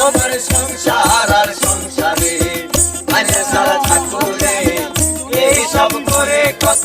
আমার সংসার আর সংসারে মানে সারা থাকুরে এই কত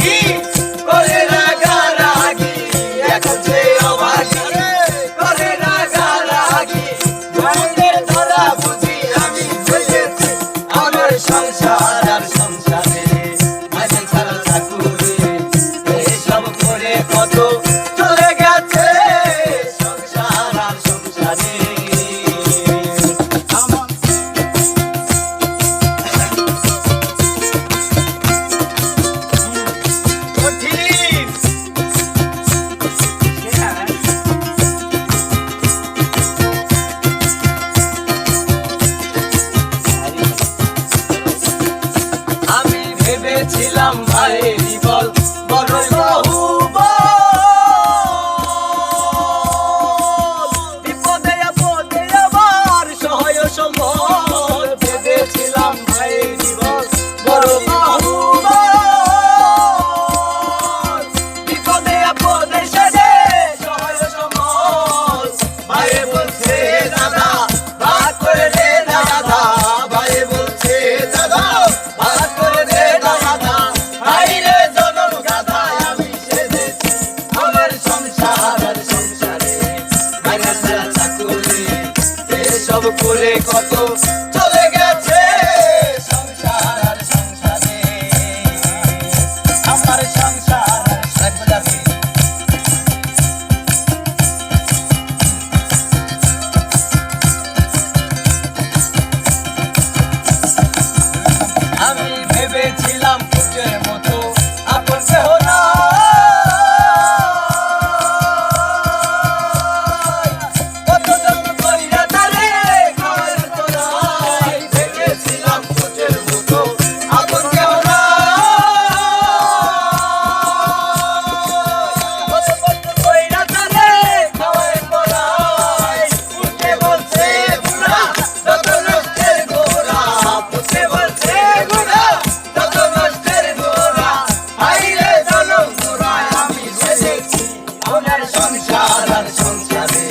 সংসার করেছিলাম ভাই। করে কত সংসার আর সংসারে